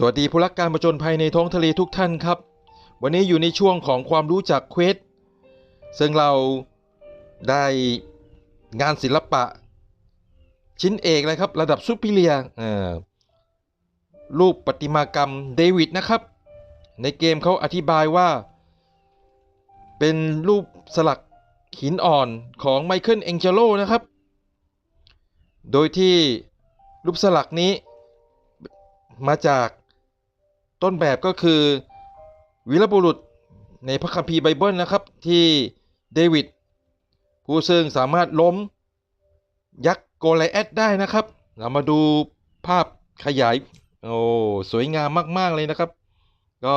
สวัสดีผู้รักการประจนภัยในท้องทะเลทุกท่านครับ วันนี้อยู่ในช่วงของความรู้จักเควสซึ่งเราได้งานศิลปะ ชิ้นเอกเลยครับ ระดับซูเปอร์เรียร์รูปประติมากรรมเดวิดนะครับ ในเกมเขาอธิบายว่า เป็นรูปสลักหินอ่อนของไมเคิลเองเจโลนะครับ โดยที่รูปสลักนี้มาจาก ต้นแบบก็คือวีรบุรุษในพระคัมภีร์ไบเบิลนะครับ ที่เดวิดผู้ซึ่งสามารถล้มยักษ์โกไลแอดได้นะครับ เรามาดูภาพขยาย โอ้ สวยงามมากๆเลยนะครับ ก็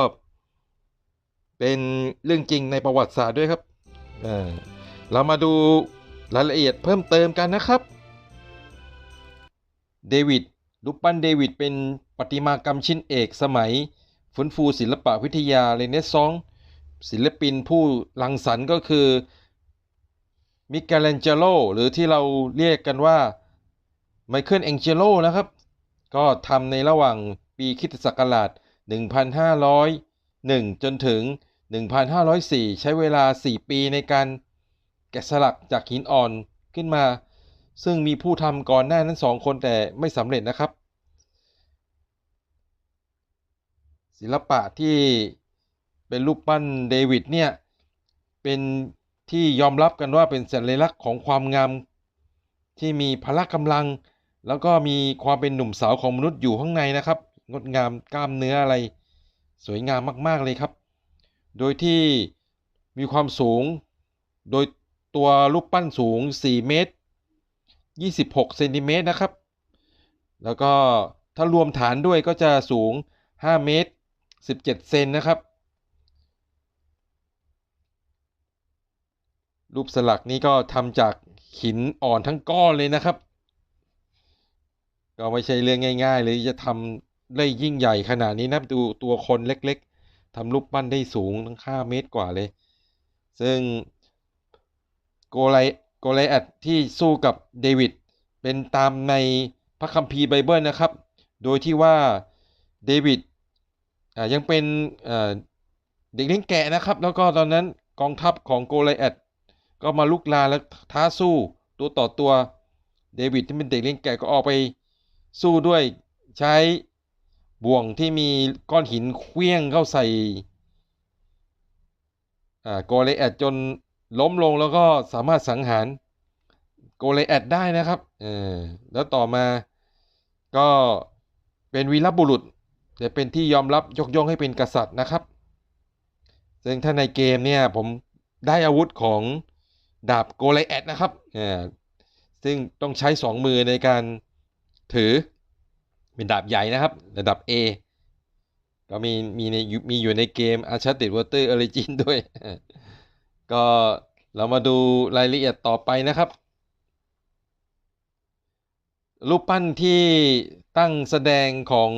เป็นเรื่องจริงในประวัติศาสตร์ด้วยครับอ่าเรามาดูรายละเอียดเพิ่มเติมกันนะครับ เดวิด รูปปั้นเดวิดเป็นประติมากรรมชิ้นเอกสมัยฟื้นฟูศิลปะวิทยาเรเนซองส์ศิลปินผู้รังสรรค์ก็คือมิกาเลนเจโลหรือที่เราเรียกกันว่าไมเคิลเองเจโลนะครับ ก็ทำในระหว่างปีคริสตศักราช 1501 จนถึง 1504 ใช้เวลา 4 ปีในการแกะสลักจากหินอ่อนขึ้นมา ซึ่งมีผู้ทำก่อนหน้านั้นสองคนแต่ไม่สำเร็จนะครับ ศิลปะที่เป็นรูปปั้นเดวิดเนี่ย เป็นที่ยอมรับกันว่าเป็นสัญลักษณ์ของความงามที่มีพละกำลัง แล้วก็มีความเป็นหนุ่มสาวของมนุษย์อยู่ข้างในนะครับ งดงามกล้ามเนื้ออะไร สวยงามมาก ๆ เลยครับ โดยที่มีความสูง โดยตัวรูปปั้นสูง 4 เมตร 26เซนติเมตรนะครับ แล้วก็ถ้ารวมฐานด้วยก็จะสูง 5 เมตร 17 เซนนะครับ รูปสลักนี้ก็ทำจากหินอ่อนทั้งก้อนเลยนะครับ ก็ไม่ใช่เรื่องง่าย ๆ เลยจะทำได้ยิ่งใหญ่ขนาดนี้นะดูตัวคนเล็กๆทำรูปปั้นได้สูงทั้ง 5 เมตรกว่าเลย ซึ่งโกไลโกไลแอดที่สู้กับเดวิด เป็นตามในพระคัมภีร์ไบเบิลนะครับ โดยที่ว่าเดวิดยังเป็นเด็กเลี้ยงแกะนะครับ แล้วก็ตอนนั้นกองทัพของโกไลแอดก็มาลุกลาและท้าสู้ตัวต่อตัวเดวิดที่เป็นเด็กเลี้ยงแกะก็ออกไปสู้ด้วยใช้บ่วงที่มีก้อนหินเคลี้ยงเข้าใส่โกไลแอดจนล้มลงแล้วก็สามารถสังหาร โกไลแอดได้นะครับเออแล้วต่อมาก็เป็นวีรบุรุษแต่เป็นที่ยอมรับยกย่องให้เป็นกษัตริย์นะครับ ซึ่งถ้าในเกมเนี่ยผมได้อาวุธของดาบโกไลแอดนะครับอ่าซึ่งต้องใช้สองมือในการถือเป็นดาบใหญ่นะครับระดับ A ก็มีมีในมีอยู่ในเกม Uncharted Water Origin ด้วย ก็เรามาดูรายละเอียดต่อไปนะครับ รูปปั้นที่ตั้งแสดงของ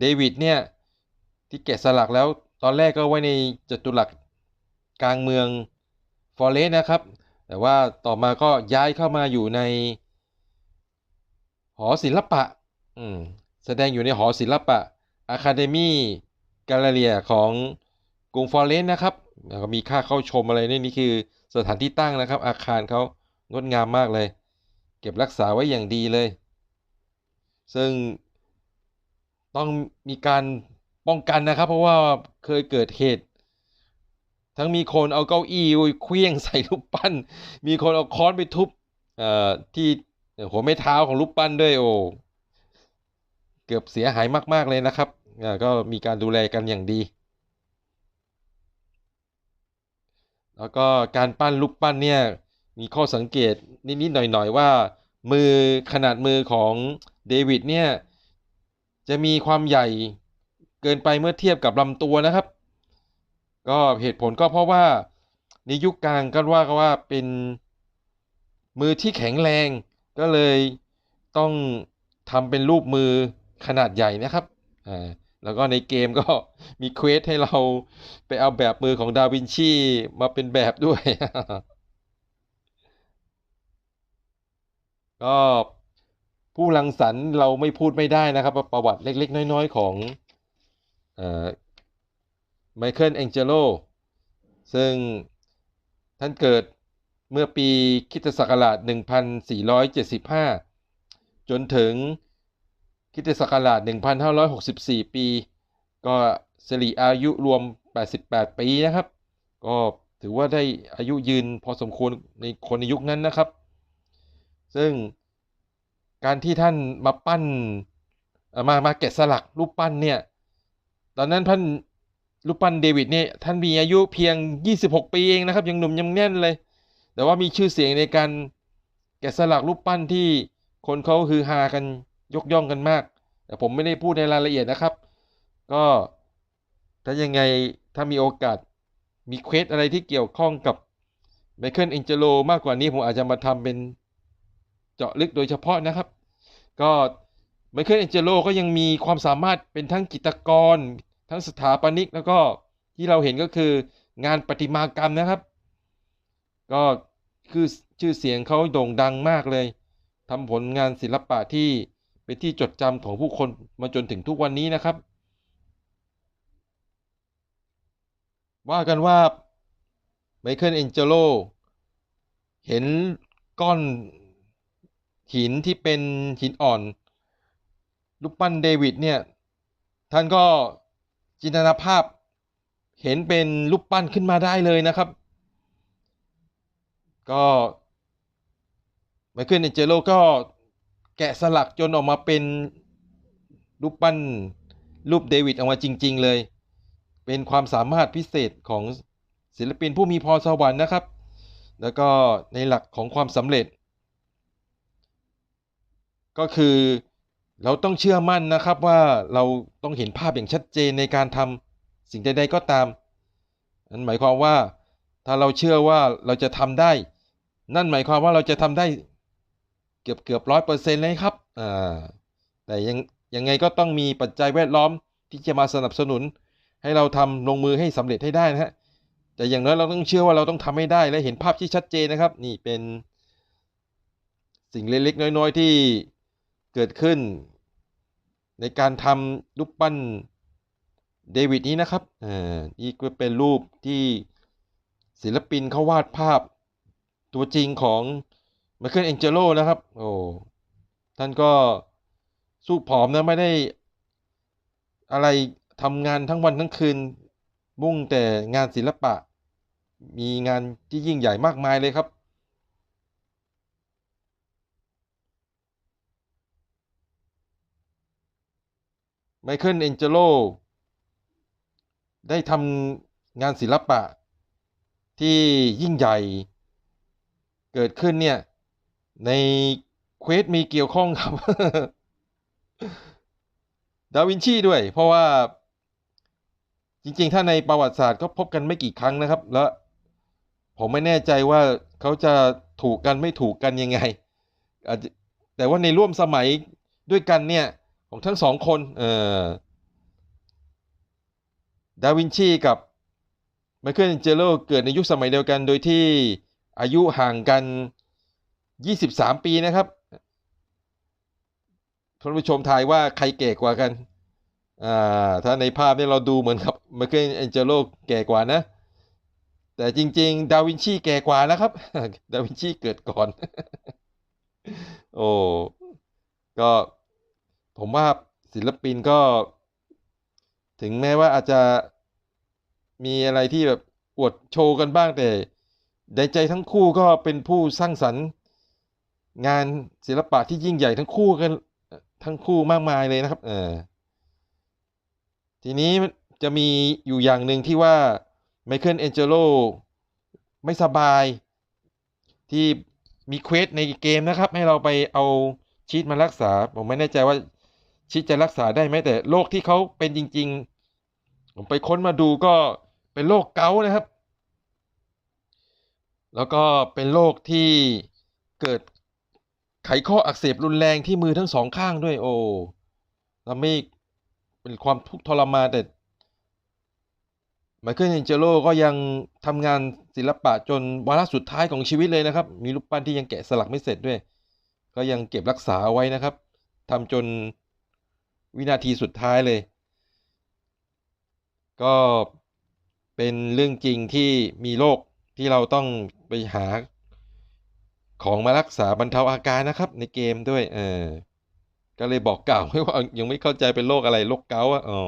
เดวิดเนี่ยที่แกะสลักแล้วตอนแรกก็ไว้ในจัตุรัสกลางเมืองฟอเรสนะครับ แต่ว่าต่อมาก็ย้ายเข้ามาอยู่ใน หอศิลปะอืมแสดงอยู่ในหอศิลปะ Academy Galleria ของกรุงฟอเรนซ์นะครับแล้วก็มีค่าเข้าชมอะไรนี่นี่คือสถานที่ตั้งนะครับ อาคารเขางดงามมากเลย เก็บรักษาไว้อย่างดีเลย ซึ่งต้องมีการป้องกันนะครับ เพราะว่าเคยเกิดเหตุ ทั้งมีคนเอาเก้าอี้เคลี้ยงใส่รูปปั้น มีคนเอาค้อนไปทุบที่หัวไม่เท้าของรูปปั้นด้วยโอ้เกือบเสียหายมาก ๆ เลยนะครับ ก็มีการดูแลกันอย่างดี แล้วก็การปั้นรูปปั้นเนี่ย มีข้อสังเกตนิดๆหน่อยๆว่า มือขนาดมือของเดวิดเนี่ย จะมีความใหญ่เกินไปเมื่อเทียบกับลำตัวนะครับ ก็เหตุผลก็เพราะว่าในยุคกลางก็ว่าก็ว่าเป็นมือที่แข็งแรงก็เลยต้องทำเป็นรูปมือขนาดใหญ่นะครับอ่าแล้วก็ในเกมก็มีเควสให้เราไปเอาแบบมือของดาวินชีมาเป็นแบบด้วย ก็ผู้รังสรรค์เราไม่พูดไม่ได้นะครับ ประวัติเล็กๆ น้อยๆ ของไมเคิลแองเจโลซึ่งท่านเกิดเมื่อปีคิตศักราช 1475 จนถึงคิตศักราช 1564 ปี ก็สิริอายุรวม 88 ปีนะครับ ก็ถือว่าได้อายุยืนพอสมควรในคนในยุคนั้นนะครับ ซึ่งการที่ท่านมาปั้นเอ่อมามาแกะสลักรูปปั้นเนี่ย ตอนนั้นท่านรูปปั้นเดวิดเนี่ยท่านมีอายุเพียง 26 ปีเองนะครับยังหนุ่มยังแน่นเลย แต่ว่ามีชื่อเสียงในการแกะสลักรูปปั้นที่คนเขาฮือฮากันยกย่องกันมาก แต่ผมไม่ได้พูดในรายละเอียดนะครับ ก็ถ้ายังไงถ้ามีโอกาสมีเควสอะไรที่เกี่ยวข้องกับไมเคิลเอ็นเจโลมากกว่านี้ผมอาจจะมาทำเป็น จาะลึกโดยเฉพาะนะครับ ก็ไมเคิลเอนเจโลก็ยังมีความสามารถเป็นทั้งจิตรกร ทั้งสถาปนิก แล้วก็ที่เราเห็นก็คืองานประติมากรรมนะครับ ก็คือชื่อเสียงเขาโด่งดังมากเลยทำผลงานศิลปะที่เป็นที่จดจำของผู้คนมาจนถึงทุกวันนี้นะครับ ว่ากันว่าไมเคิลเอนเจโลเห็นก้อน หินที่เป็นหินอ่อนรูปปั้นเดวิดเนี่ยท่านก็จินตนาภาพเห็นเป็นรูปปั้นขึ้นมาได้เลยนะครับ ก็ไมเคิลเอนเจโลก็แกะสลักจนออกมาเป็นรูปปั้นรูปเดวิดออกมาจริง ๆ เลย เป็นความสามารถพิเศษของศิลปินผู้มีพรสวรรค์นะครับ แล้วก็ในหลักของความสำเร็จ ก็คือเราต้องเชื่อมั่นนะครับว่าเราต้องเห็นภาพอย่างชัดเจนในการทำสิ่งใด ๆ ก็ตามนั่นหมายความว่าถ้าเราเชื่อว่าเราจะทำได้ นั่นหมายความว่าเราจะทำได้เกือบเกือบร้อยเปอร์เซ็นต์เลยครับอ่าแต่ยังยังไงก็ต้องมีปัจจัยแวดล้อมที่จะมาสนับสนุน ให้เราทำลงมือให้สำเร็จให้ได้นะฮะแต่อย่างน้อยเราต้องเชื่อว่าเราต้องทำให้ได้และเห็นภาพที่ชัดเจนนะครับ นี่เป็นสิ่งเล็กๆน้อย ๆ ที่ เกิดขึ้น ในการทำรูปปั้นเดวิดนี้นะครับอ่านี่ก็เป็นรูปที่ศิลปินเขาวาดภาพตัวจริงของไมเคิลเอ็นเจโลนะครับ โอ้ ท่านก็สู้ผอมนะไม่ได้อะไรทำงานทั้งวันทั้งคืน มุ่งแต่งานศิลปะ มีงานที่ยิ่งใหญ่มากมายเลยครับ ไมเคิลเอนเจโลได้ทำงานศิลปะที่ยิ่งใหญ่ เกิดขึ้นเนี่ย ในเควสมีเกี่ยวข้องครับ ดาวินชีด้วย เพราะว่าจริงๆ ถ้าในประวัติศาสตร์ก็พบกันไม่กี่ครั้งนะครับ แล้วผมไม่แน่ใจว่าเขาจะถูกกันไม่ถูกกันยังไงอาจจะแต่ว่าในร่วมสมัยด้วยกันเนี่ย ของทั้งสองคนเออดาวินชีกับไมเคิลเจโลเกิดในยุคสมัยเดียวกัน โดยที่อายุห่างกัน 23 ปีนะครับท่านผู้ชมทายว่าใครแก่กว่ากันอ่าถ้าในภาพนี้เราดูเหมือนกับไมเคิลเอนเจโลแก่กว่านะ แต่จริง ๆ ดาวินชีแก่กว่านะครับ ดาวินชีเกิดก่อน โอ้ ก็ ผมว่าศิลปินก็ ถึงแม้ว่าอาจจะมีอะไรที่แบบอวดโชว์กันบ้างแต่ในใจทั้งคู่ก็เป็นผู้สร้างสรรค์ งานศิลปะที่ยิ่งใหญ่ทั้งคู่กันทั้งคู่มากมายเลยนะครับ เออทีนี้จะมีอยู่อย่างหนึ่งที่ว่าไมเคิลเอนเจโลไม่สบายที่มีเควสในเกมนะครับ ให้เราไปเอาชีตมารักษา ผมไม่แน่ใจว่า ชีตจะรักษาได้ไหมแต่โรคที่เขาเป็นจริง ๆ ผมไปค้นมาดูก็เป็นโรคเกาต์นะครับ แล้วก็เป็นโรคที่เกิดไขข้ออักเสบรุนแรงที่มือทั้งสองข้างด้วยโอ้ทำให้เป็นความทุกข์ทรมานแต่ไมเคิลเอนเจโลก็ยังทำงานศิลปะจนวาระสุดท้ายของชีวิตเลยนะครับ มีรูปปั้นที่ยังแกะสลักไม่เสร็จด้วย ก็ยังเก็บรักษาไว้นะครับทำจน วินาทีสุดท้ายเลย ก็เป็นเรื่องจริงที่มีโรคที่เราต้องไปหาของมารักษาบรรเทาอาการนะครับ ในเกมด้วย เออ ก็เลยบอกกล่าวไม่ว่ายังไม่เข้าใจเป็นโรคอะไรโรคเกาต์อะอ๋อ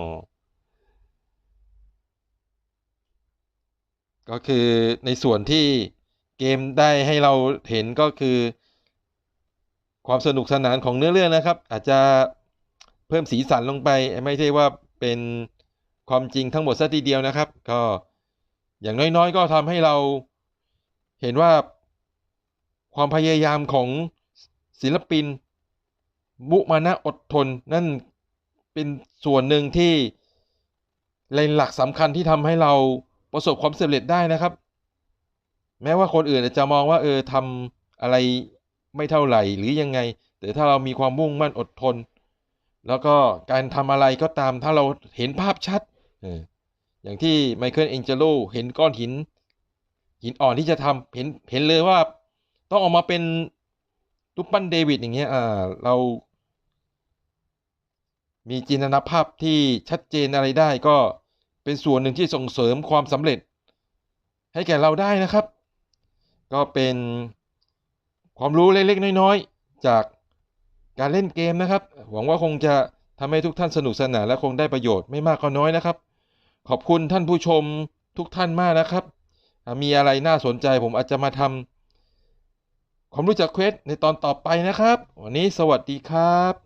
ก็คือในส่วนที่เกมได้ให้เราเห็นก็คือ ความสนุกสนานของเนื้อเรื่องนะครับ อาจจะ เพิ่มสีสันลงไป ไม่ใช่ว่าเป็นความจริงทั้งหมดซะทีเดียวนะครับ ก็อย่างน้อยๆ ก็ทำให้เราเห็นว่าความพยายามของศิลปิน มุมานะอดทน นั่นเป็นส่วนหนึ่งที่เป็นหลักสำคัญที่ทำให้เราประสบความสำเร็จได้นะครับ แม้ว่าคนอื่นจะมองว่าเออทำอะไรไม่เท่าไหร่หรือยังไง แต่ถ้าเรามีความมุ่งมั่นอดทน แล้วก็การทำอะไรก็ตามถ้าเราเห็นภาพชัด อย่างที่ไมเคิลเองเจโลเห็นก้อนหิน หินอ่อนที่จะทำเห็นเห็นเลยว่าต้องออกมาเป็นรูปปั้นเดวิดอย่างเงี้ยอ่าเรา มีจินตนาภาพที่ชัดเจนอะไรได้ก็เป็นส่วนหนึ่งที่ส่งเสริมความสำเร็จ ให้แก่เราได้นะครับ ก็เป็นความรู้เล็กๆน้อยๆจาก การเล่นเกมนะครับ หวังว่าคงจะทำให้ทุกท่านสนุกสนานและคงได้ประโยชน์ไม่มากก็น้อยนะครับ ขอบคุณท่านผู้ชมทุกท่านมากนะครับ มีอะไรน่าสนใจผมอาจจะมาทำความรู้จักเควสในตอนต่อไปนะครับ วันนี้สวัสดีครับ